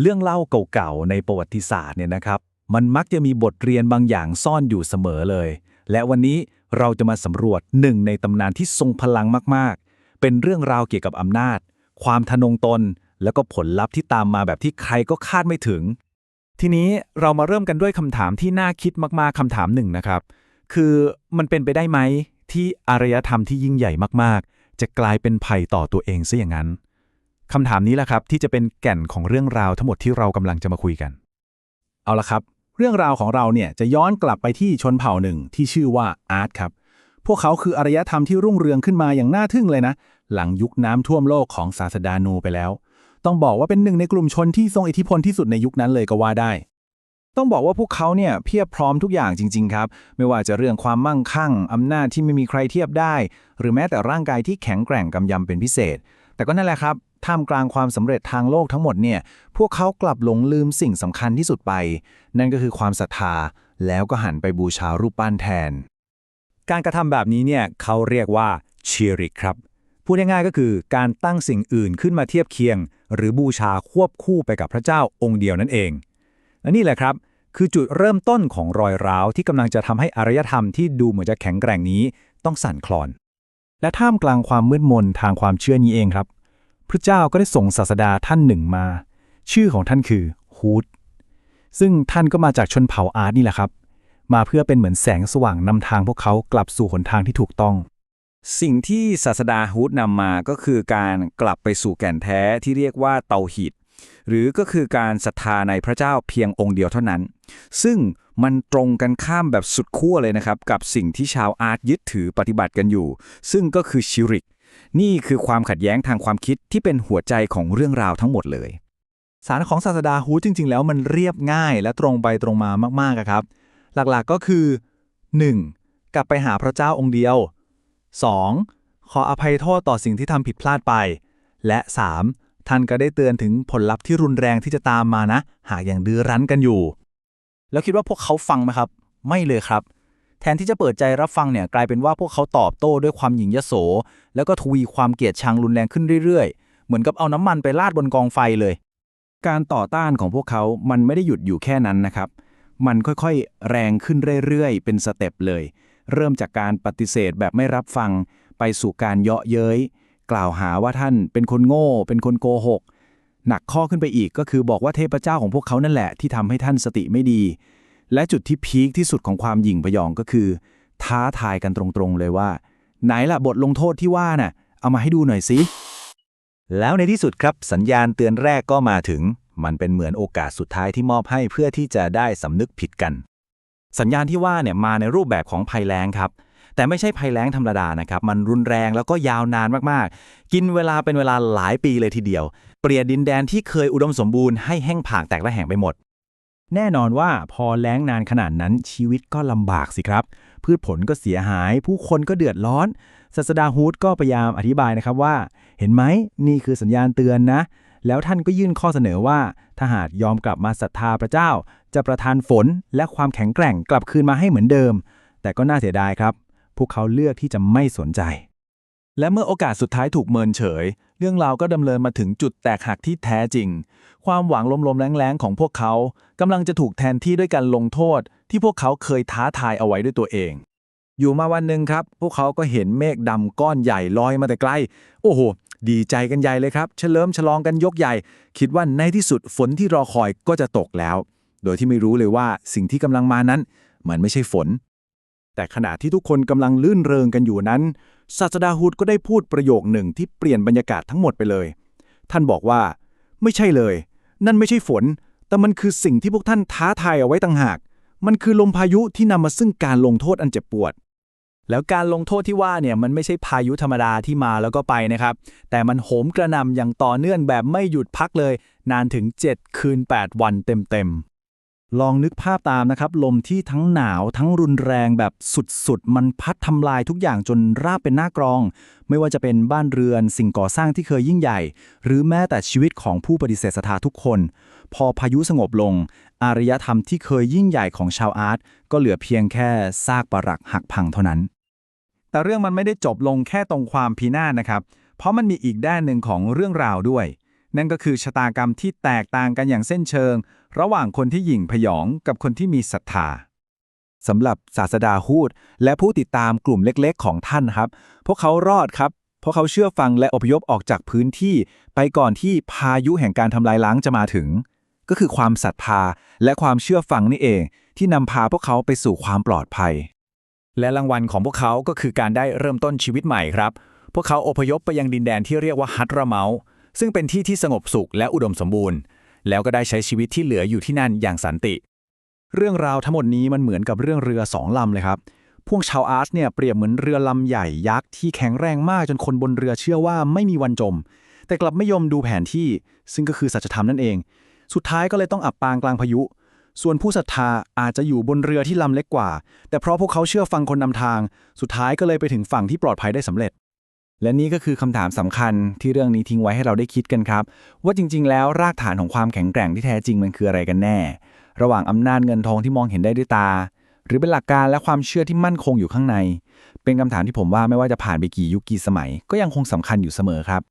เรื่องเล่าเก่าๆในประวัติศาสตร์เนี่ยนะครับ มันมักจะมีบทเรียนบางอย่างซ่อนอยู่เสมอเลย และวันนี้เราจะมาสำรวจหนึ่งในตำนานที่ทรงพลังมากๆ เป็นเรื่องราวเกี่ยวกับอำนาจ ความทะนงตน แล้วก็ผลลัพธ์ที่ตามมาแบบที่ใครก็คาดไม่ถึง ทีนี้เรามาเริ่มกันด้วยคำถามที่น่าคิดมากๆคำถามหนึ่งนะครับ คือมันเป็นไปได้ไหมที่อารยธรรมที่ยิ่งใหญ่มากๆ จะกลายเป็นภัยต่อตัวเองซะอย่างนั้น คำถามนี้แหละครับที่จะเป็นแก่นของเรื่องราวทั้งหมดที่เรากำลังจะมาคุยกัน เอาละครับ เรื่องราวของเราเนี่ยจะย้อนกลับไปที่ชนเผ่าหนึ่งที่ชื่อว่าอาร์ตครับ พวกเขาคืออารยธรรมที่รุ่งเรืองขึ้นมาอย่างน่าทึ่งเลยนะ หลังยุคน้ำท่วมโลกของศาสดานูไปแล้ว ต้องบอกว่าเป็นหนึ่งในกลุ่มชนที่ทรงอิทธิพลที่สุดในยุคนั้นเลยก็ว่าได้ต้องบอกว่าพวกเขาเนี่ยเพียบพร้อมทุกอย่างจริง ๆ ครับ ไม่ว่าจะเรื่องความมั่งคั่ง อำนาจที่ไม่มีใครเทียบได้ หรือแม้แต่ร่างกายที่แข็งแกร่งกำยำเป็นพิเศษ แต่ก็นั่นแหละครับ ท่ามกลางความสำเร็จทางโลกทั้งหมดเนี่ย พวกเขากลับหลงลืมสิ่งสำคัญที่สุดไป นั่นก็คือความศรัทธา แล้วก็หันไปบูชารูปปั้นแทน การกระทำแบบนี้เนี่ยเขาเรียกว่าชีริกครับ พูดง่ายๆก็คือการตั้งสิ่งอื่นขึ้นมาเทียบเคียง หรือบูชาควบคู่ไปกับพระเจ้าองค์เดียวนั่นเอง และนี่แหละครับคือจุดเริ่มต้นของรอยร้าวที่กำลังจะทำให้อารยธรรมที่ดูเหมือนจะแข็งแกร่งนี้ต้องสั่นคลอน และท่ามกลางความมืดมนทางความเชื่อนี้เองครับ พระเจ้าก็ได้ส่งศาสดาท่านหนึ่งมา ชื่อของท่านคือฮูดซึ่งท่านก็มาจากชนเผ่าอาร์ตนี่แหละครับ มาเพื่อเป็นเหมือนแสงสว่างนำทางพวกเขากลับสู่หนทางที่ถูกต้อง สิ่งที่ศาสดาฮูดนำมาก็คือการกลับไปสู่แก่นแท้ที่เรียกว่าเตาหิดหรือก็คือการศรัทธาในพระเจ้าเพียงองค์เดียวเท่านั้น ซึ่งมันตรงกันข้ามแบบสุดขั้วเลยนะครับ กับสิ่งที่ชาวอาร์ตยึดถือปฏิบัติกันอยู่ ซึ่งก็คือชิริก นี่คือความขัดแย้งทางความคิดที่เป็นหัวใจของเรื่องราวทั้งหมดเลย สารของศาสดาฮูจริง ๆ แล้วมันเรียบง่ายและตรงไปตรงมามากๆครับ หลักๆก็คือ 1. กลับไปหาพระเจ้าองค์เดียว 2. ขออภัยโทษต่อสิ่งที่ทำผิดพลาดไป และ 3. ท่านก็ได้เตือนถึงผลลัพธ์ที่รุนแรงที่จะตามมานะ หากอย่างดื้อรั้นกันอยู่ แล้วคิดว่าพวกเขาฟังไหมครับ ไม่เลยครับ แทนที่จะเปิดใจรับฟังเนี่ยกลายเป็นว่าพวกเขาตอบโต้ด้วยความหยิ่งยโส แล้วก็ทวีความเกลียดชังรุนแรงขึ้นเรื่อยๆ เหมือนกับเอาน้ำมันไปราดบนกองไฟเลย การต่อต้านของพวกเขามันไม่ได้หยุดอยู่แค่นั้นนะครับ มันค่อยๆ แรงขึ้นเรื่อยๆ เป็นสเต็ปเลย เริ่มจากการปฏิเสธแบบไม่รับฟัง ไปสู่การเยาะเย้ย กล่าวหาว่าท่านเป็นคนโง่ เป็นคนโกหก หนักข้อขึ้นไปอีกก็คือบอกว่าเทพเจ้าของพวกเขานั่นแหละที่ทำให้ท่านสติไม่ดี และจุดที่พีคที่สุดของความหยิ่งพยองก็คือ ท้าทายกันตรงๆเลยว่า ไหนล่ะบทลงโทษที่ว่าน่ะ เอามาให้ดูหน่อยสิแล้วในที่สุดครับสัญญาณเตือนแรกก็มาถึง มันเป็นเหมือนโอกาสสุดท้ายที่มอบให้เพื่อที่จะได้สำนึกผิดกัน สัญญาณที่ว่าเนี่ยมาในรูปแบบของภัยแล้งครับ แต่ไม่ใช่ภัยแล้งธรรมดานะครับ มันรุนแรงแล้วก็ยาวนานมากๆ กินเวลาเป็นเวลาหลายปีเลยทีเดียว เปลี่ยนดินแดนที่เคยอุดมสมบูรณ์ให้แห้งผากแตกและแห้งไปหมด แน่นอนว่าพอแล้งนานขนาดนั้นชีวิตก็ลำบากสิครับ พืชผลก็เสียหาย ผู้คนก็เดือดร้อนศาสดาฮูดก็พยายามอธิบายนะครับว่า เห็นไหมนี่คือสัญญาณเตือนนะ แล้วท่านก็ยื่นข้อเสนอว่า ถ้าหากยอมกลับมาศรัทธาพระเจ้า จะประทานฝนและความแข็งแกร่งกลับคืนมาให้เหมือนเดิม แต่ก็น่าเสียดายครับ พวกเขาเลือกที่จะไม่สนใจ และเมื่อโอกาสสุดท้ายถูกเมินเฉย เรื่องราวก็ดำเนินมาถึงจุดแตกหักที่แท้จริง ความหวังลมๆแรงๆของพวกเขากำลังจะถูกแทนที่ด้วยการลงโทษ ที่พวกเขาเคยท้าทายเอาไว้ด้วยตัวเอง อยู่มาวันหนึ่งครับ พวกเขาก็เห็นเมฆดำก้อนใหญ่ลอยมาแต่ไกล โอ้โห ดีใจกันใหญ่เลยครับ เฉลิมฉลองกันยกใหญ่ คิดว่าในที่สุดฝนที่รอคอยก็จะตกแล้ว โดยที่ไม่รู้เลยว่าสิ่งที่กำลังมานั้น มันไม่ใช่ฝน แต่ขณะที่ทุกคนกำลังลื่นเริงกันอยู่นั้น ศาสดาฮูดก็ได้พูดประโยคหนึ่งที่เปลี่ยนบรรยากาศทั้งหมดไปเลย ท่านบอกว่า ไม่ใช่เลย นั่นไม่ใช่ฝน แต่มันคือสิ่งที่พวกท่านท้าทายเอาไว้ต่างหาก มันคือลมพายุที่นำมาซึ่งการลงโทษอันเจ็บปวด แล้วการลงโทษที่ว่าเนี่ยมันไม่ใช่พายุธรรมดาที่มาแล้วก็ไปนะครับ แต่มันโหมกระหน่ำอย่างต่อเนื่องแบบไม่หยุดพักเลย นานถึง 7 คืน 8 วันเต็มๆ ลองนึกภาพตามนะครับ ลมที่ทั้งหนาวทั้งรุนแรงแบบสุดๆ มันพัดทำลายทุกอย่างจนราบเป็นหน้ากรอง ไม่ว่าจะเป็นบ้านเรือนสิ่งก่อสร้างที่เคยยิ่งใหญ่ หรือแม้แต่ชีวิตของผู้ปฏิเสธศรัทธาทุกคน พอพายุสงบลง อารยธรรมที่เคยยิ่งใหญ่ของชาวอาร์ตก็เหลือเพียงแค่ซากปรักหักพังเท่านั้น แต่เรื่องมันไม่ได้จบลงแค่ตรงความพินาศนะครับ เพราะมันมีอีกด้านหนึ่งของเรื่องราวด้วย นั่นก็คือชะตากรรมที่แตกต่างกันอย่างเส้นเชิง ระหว่างคนที่หยิ่งพยองกับคนที่มีศรัทธาสำหรับศาสดาฮูดและผู้ติดตามกลุ่มเล็กๆ ของท่านครับ พวกเขารอดครับ เพราะเขาเชื่อฟังและอพยพออกจากพื้นที่ ไปก่อนที่พายุแห่งการทำลายล้างจะมาถึง ก็คือความศรัทธาและความเชื่อฟังนี่เอง ที่นำพาพวกเขาไปสู่ความปลอดภัย และรางวัลของพวกเขาก็คือการได้เริ่มต้นชีวิตใหม่ครับ พวกเขาอพยพไปยังดินแดนที่เรียกว่าฮัตราเมาซึ่งเป็นที่ที่สงบสุขและอุดมสมบูรณ์ แล้วก็ได้ใช้ชีวิตที่เหลืออยู่ที่นั่นอย่างสันติ เรื่องราวทั้งหมดนี้มันเหมือนกับเรื่องเรือสองลำเลยครับ พวกชาวอาร์ตเนี่ยเปรียบเหมือนเรือลำใหญ่ยักษ์ที่แข็งแรงมากจนคนบนเรือเชื่อว่าไม่มีวันจม แต่กลับไม่ยอมดูแผนที่ ซึ่งก็คือสัจธรรมนั่นเอง สุดท้ายก็เลยต้องอับปางกลางพายุ ส่วนผู้ศรัทธาอาจจะอยู่บนเรือที่ลำเล็กกว่า แต่เพราะพวกเขาเชื่อฟังคนนำทาง สุดท้ายก็เลยไปถึงฝั่งที่ปลอดภัยได้สำเร็จ และนี่ก็คือคำถามสำคัญที่เรื่องนี้ทิ้งไว้ให้เราได้คิดกันครับ ว่าจริง ๆ แล้วรากฐานของความแข็งแกร่งที่แท้จริงมันคืออะไรกันแน่ ระหว่างอำนาจเงินทองที่มองเห็นได้ด้วยตา หรือเป็นหลักการและความเชื่อที่มั่นคงอยู่ข้างใน เป็นคำถามที่ผมว่าไม่ว่าจะผ่านไปกี่ยุคกี่สมัย ก็ยังคงสำคัญอยู่เสมอครับ